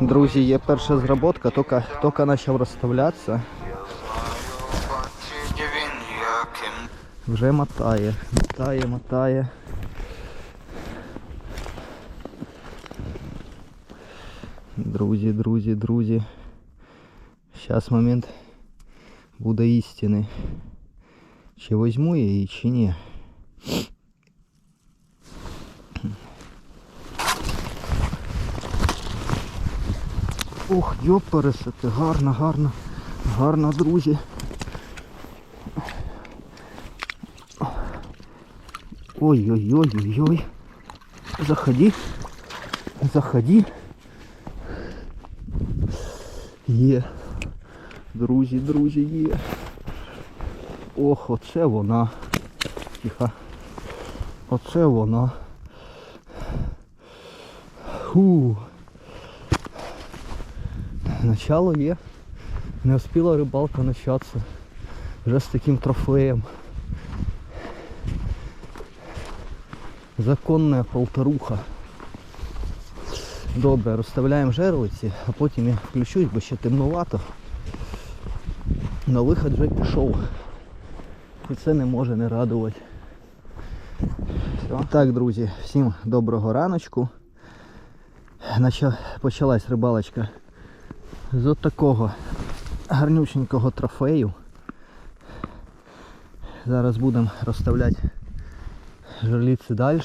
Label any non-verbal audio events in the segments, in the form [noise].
Друзі, є перша зработка, тільки, тільки почав розставлятися. Вже мотає, мотає, мотає. Друзі, друзі, друзі. Зараз момент буде істини. Чи візьму я її, чи ні. Ох, йопересити, гарно, гарно, гарно, друзі. Ой-ой-ой-ой-ой. Заходи. Заходи. Є. Друзі, друзі, є. Ох, оце вона. Тихо. Оце вона. Фу. Начало є. Не успіла рибалка початися. Вже з таким трофеєм. Законна полторуха. Добре, розставляємо жерлиці, а потім я включусь, бо ще темнувато. На вихід вже пішов. І це не може не радувати. Все. Так, друзі, всім доброго раночку. Почалась рибалочка з от такого гарнюченького трофею. Зараз будемо розставляти жерліці далі.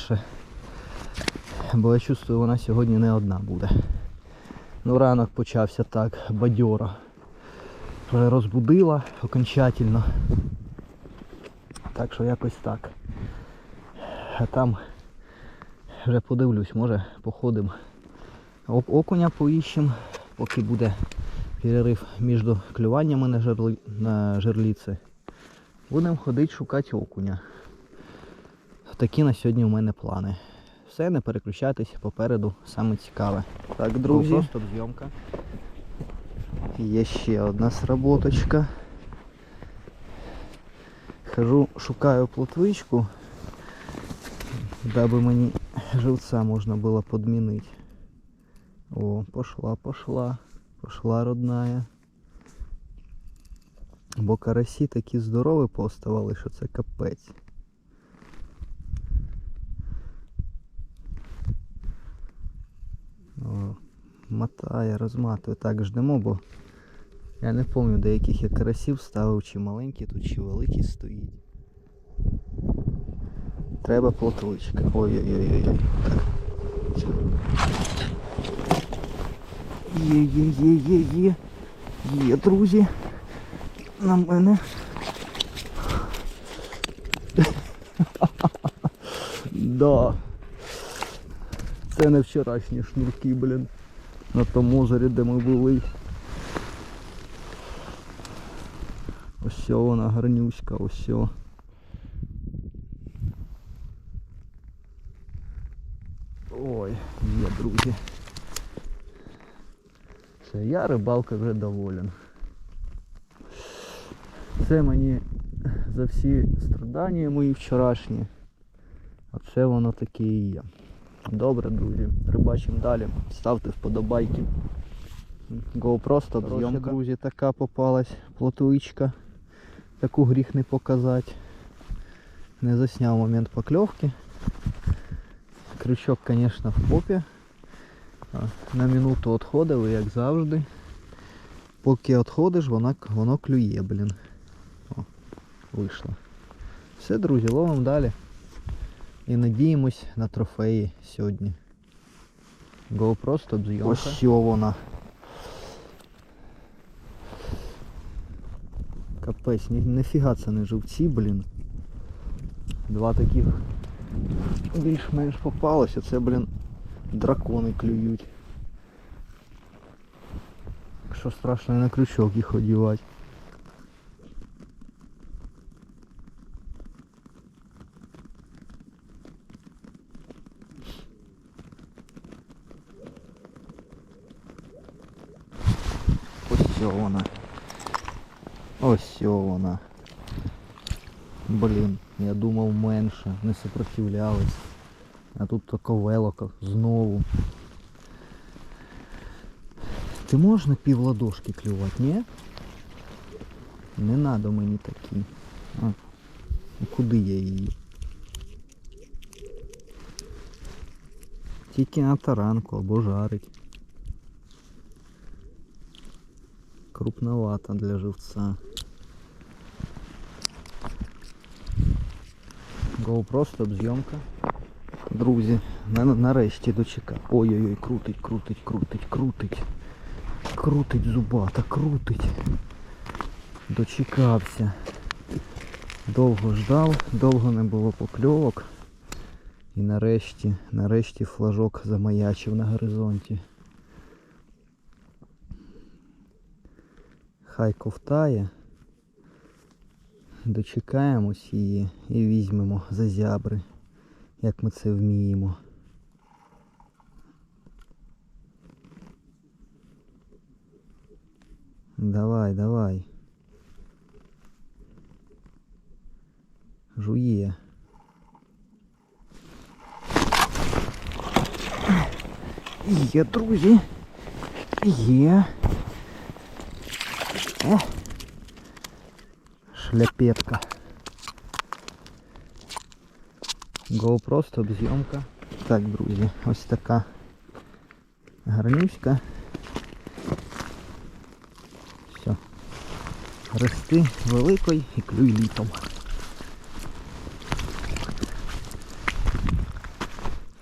Бо я чувствую, вона сьогодні не одна буде. Ну ранок почався так, бадьоро. Розбудила окончательно. Так що якось так. А там вже подивлюсь, може походимо. Ок- Окуня поїщемо, поки буде перерив між клюваннями на, жерли... на жерліці. Будемо ходити шукати окуня. Такі на сьогодні у мене плани. Все, не переключайтесь, попереду саме цікаве. Так, друзі. Просто зйомка. Є ще одна сработочка. Хожу, шукаю плотвичку, даби мені живця можна було підмінити. О, пошла, пошла, пошла родная. Бо карасі такі здорові поставали, що це капець. О, мотає, розматує. Так ждемо, бо я не пам'ятаю, деяких я карасів ставив, чи маленькі тут, чи великі стоїть. Треба плотвичка. Ой-ой-ой-ой. Так. Є, є, є, є, є. Є, друзі. На мене. [laughs] да. Це не вчорашні шнурки, блін. На тому озері, де ми були. Ось вона гарнюська, ось. Ой, є, друзі. Все, я рибалка вже доволен. Це мені за всі страдання мої вчорашні. А це воно таке і є. Добре, друзі, рибачимо далі. Ставте вподобайки. GoPro стоп зйомка. друзі, така попалась плотвичка. Таку гріх не показати. Не засняв момент покльовки. Крючок, звісно, в попі. На минуту відходив, як завжди. Поки відходиш, воно, воно клює, блін. О, вийшло. Все, друзі, ловимо далі. І надіємось на трофеї сьогодні. GoPro стоп. Ось що вона. Капець, ні, ніфіга це не живці, блін. Два таких більш-менш попалося, це, блін, дракони клюють. Що страшно на крючок їх одівати. Ось цього вона. Ось цього вона. Блін, я думав менше, не сопротивлялись. А тут тако велоко знову. Ти можеш на пів ладошки клювати, ні? Не надо мені такі. А. Ну куди я її? Тільки на таранку або жарить. Крупновато для живця. GoPro стоп зйомка. Друзі, нарешті дочекав. Ой-ой-ой, крутить, крутить, крутить, крутить. Крутить зубата, крутить. Дочекався. Довго ждав, довго не було покльовок. І нарешті, нарешті флажок замаячив на горизонті. Хай ковтає. Дочекаємось її і візьмемо за зябри, як ми це вміємо. Давай, давай. Жує. Є, друзі. Є. О. Шляпетка. GoPro стоп зйомка. Так, друзі, ось така гарнюська. Все. Рости великий і клюй літом.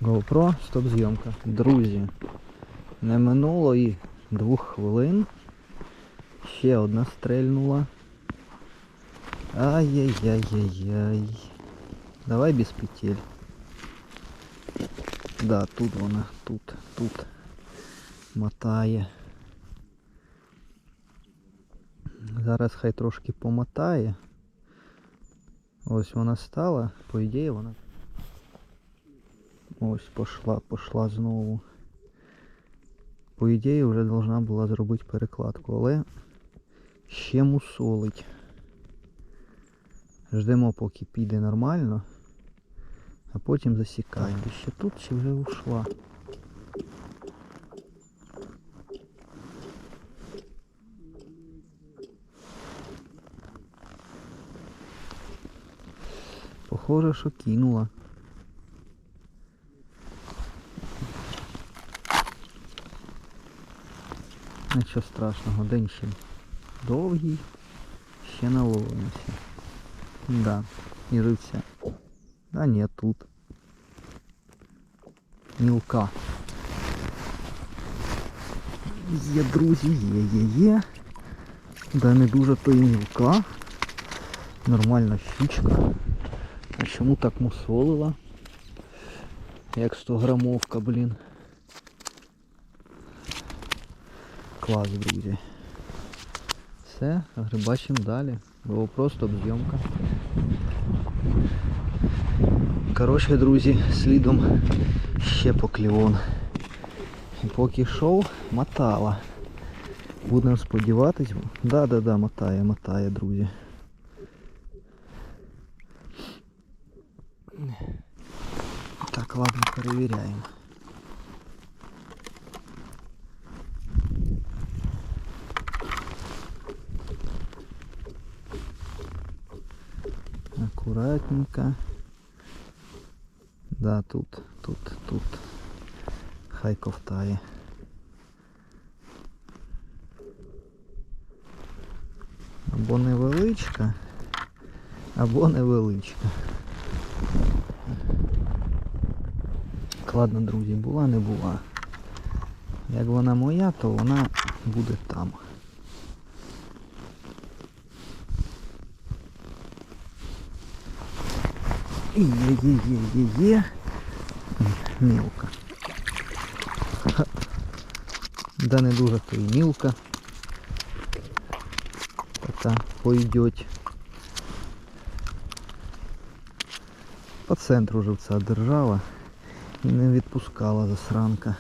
GoPro стоп зйомка. Друзі, не минуло і двох хвилин. Ще одна стрельнула. Ай-яй-яй-яй-яй. Давай без петель. Да, тут вона, тут, тут. Мотає. Зараз хай трошки помотає. Ось вона стала, по ідеї вона. Ось пошла, пошла знову. По ідеї вже должна була зробити перекладку, але ще мусолить. Ждемо поки піде нормально, а потім засікаємо. Ще тут чи вже ушла. Похоже, що кинула. Нічого страшного, день ще довгий, ще наловимося. Да, і живця. Да ні, тут. Мілка. Є, друзі, є, є, є. Да не дуже то і мілка. Нормальна щічка. А чому так мусолила? Як 100 грамовка, блін. Клас, друзі. Все, грибачимо далі. Було просто обзйомка. Коротше, друзі, слідом ще покліон. І поки йшов, мотала. Будемо сподіватись. Да-да-да, мотає, мотає, друзі. Так, ладно, перевіряємо. Аккуратненько. Да, тут, тут, тут. Хай ковтає. Або невеличка, або невеличка. Ладно, друзі, була, не була. Як вона моя, то вона буде там. Є-є-є-є-є. Мілка. Ха. Да не дуже то і мілка. Така пойдеть. По центру живця держала і не відпускала засранка.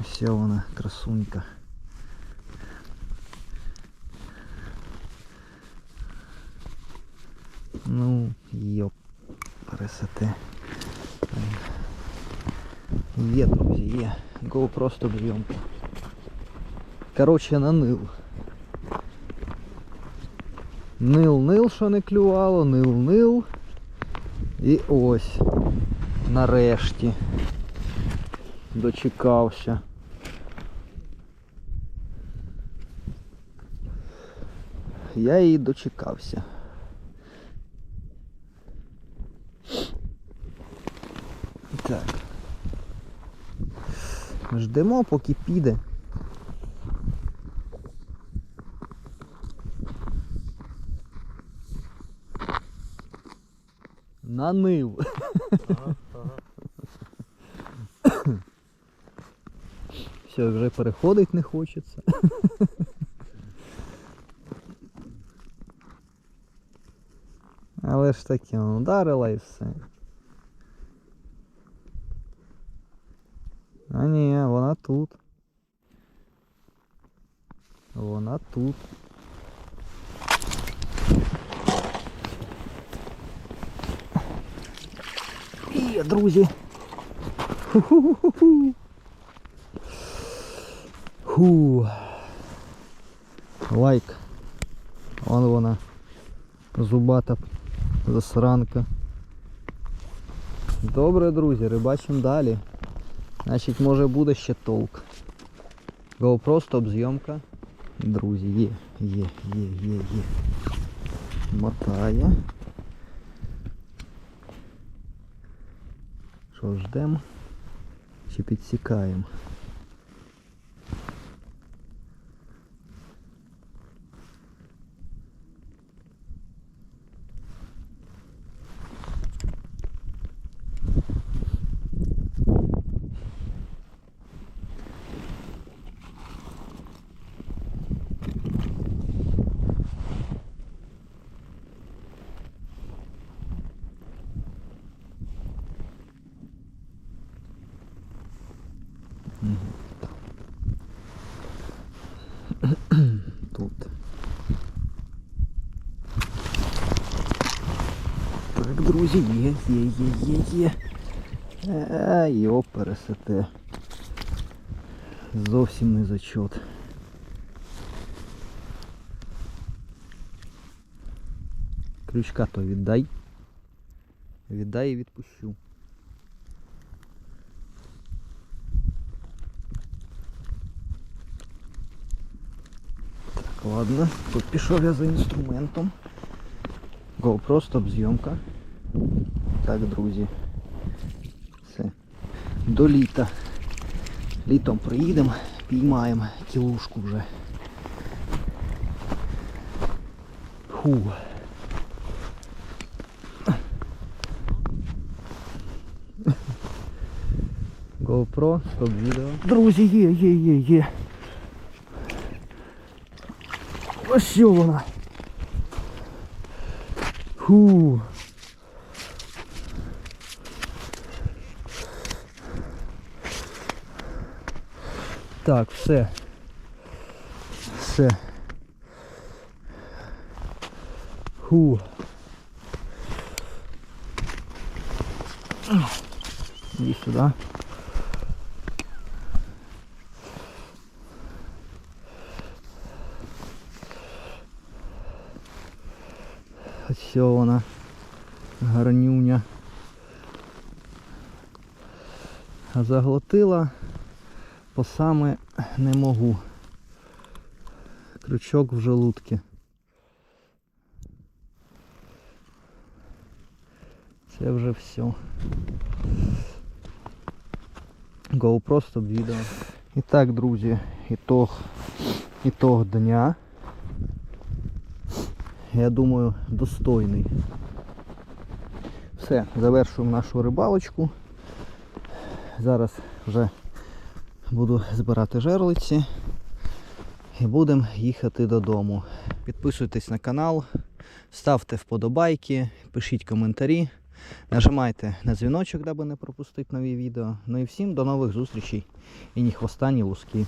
Все вона красунька. Ну, йоп, пересете. Є, друзі, є. GoPro стоп зйомка. Коротше, на нил. Нил-нил, що не клювало, нил-нил. І ось. Нарешті. Дочекався. Я її дочекався. Так. Ждемо, поки піде. Нанив. Все, вже переходить не хочеться. Але ж таки, ну, ударила і все. ні, вона тут. Вона тут. Є, друзі. Ху-ху-ху-ху. Ху. Лайк. Вон вона. Зубата засранка. Добре, друзі, рибачимо далі. Значить, може буде ще толк. GoPro стоп зйомка. Друзі, є, є, є, є, є. Мотає. Що ждемо? Чи підсікаємо? Тут. Так, друзі, є, є, є, є, є. А, його пересете. Зовсім не зачот. Крючка то віддай. Віддай і відпущу. Так, ладно, тут пішов я за інструментом. GoPro стоп зйомка. Так, друзі. Все. До літа. Літом приїдемо, піймаємо кілушку вже. Фу. GoPro, стоп відео. Друзі, є, є, є, є. Ось що вона. Фу. Так, все. Все. Фу. Иди сюда. Ось вона. Гарнюня. Заглотила по саме не можу. Крючок в желудке. Це вже все. GoPro стоп відео. І так, друзі, ітог, ітог дня. Я думаю, достойний. Все, завершуємо нашу рибалочку. Зараз вже буду збирати жерлиці і будемо їхати додому. Підписуйтесь на канал, ставте вподобайки, пишіть коментарі, нажимайте на дзвіночок, даби не пропустити нові відео. Ну і всім до нових зустрічей. І ні хвоста, ні луски.